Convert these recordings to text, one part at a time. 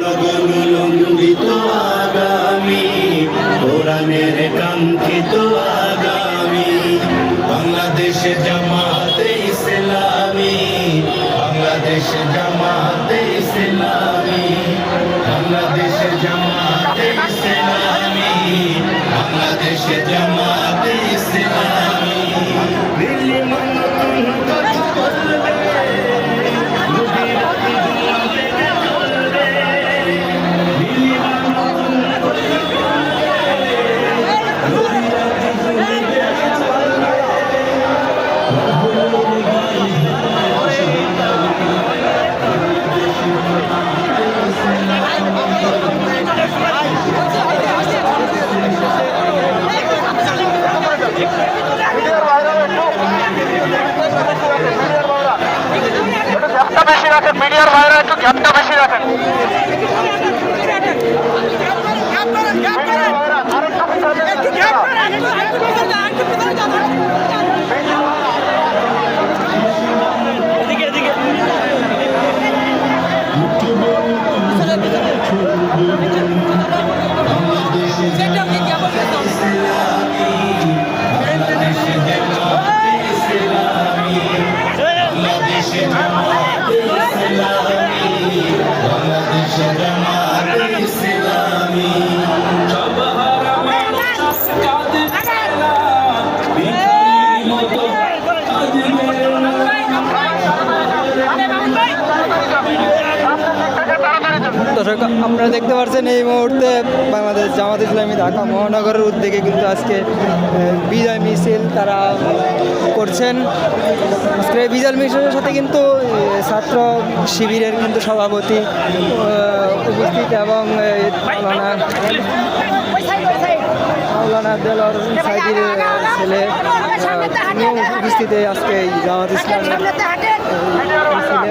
নবনুলম্বিত আগামী, কোরআনের কাঙ্ক্ষিত আগামী, বাংলাদেশে জামাতে ইসলামী, বাংলাদেশে জামাতে ইসলামী, বাংলাদেশে জামাতে ইসলামী, বাংলাদেশে জামাতে मीडिया वायर है है क्योंकि हमका तो মতো দর্শক, আপনারা দেখতে পাচ্ছেন এই মুহূর্তে বাংলাদেশ জামাত ইসলামী ঢাকা মহানগরের উদ্যোগে কিন্তু আজকে বিজয় মিছিল তারা করছেন। আজকে বিজয় মিছিলের সাথে কিন্তু ছাত্র শিবিরের কিন্তু সভাপতি উপস্থিত এবং মাওলানা দেলর সাইদির ছেলে উপস্থিত আজকে জামাত ইসলামের মিছিলে।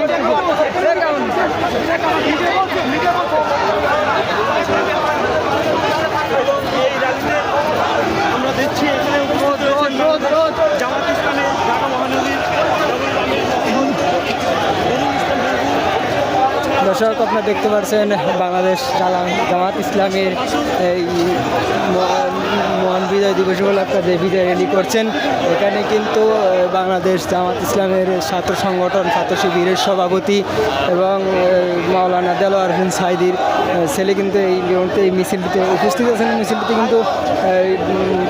শৃঙ্খলা বলছে নিজে মিডিয়াদের দর্শক, আপনারা দেখতে পাচ্ছেন বাংলাদেশ জামাত ইসলামের এই মহান বিজয় দিবস উপলক্ষে যে বিজয় র্যালি করছেন, এখানে কিন্তু বাংলাদেশ জামাত ইসলামের ছাত্র সংগঠন, ছাত্র শিবিরের সভাপতি এবং মাওলানা দেলোয়ার হোসেন সাইদির ছেলে কিন্তু এই এই মিছিলটিতে উপস্থিত আছেন। মিছিলটি কিন্তু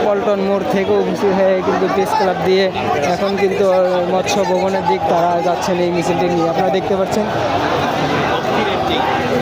পল্টন মোড় থেকে উপস্থিত হয়ে কিন্তু প্রেস ক্লাব দিয়ে এখন কিন্তু মৎস্য ভবনের দিক তারা যাচ্ছেন এই মিছিলটি নিয়ে। আপনারা দেখতে পাচ্ছেন। 1980.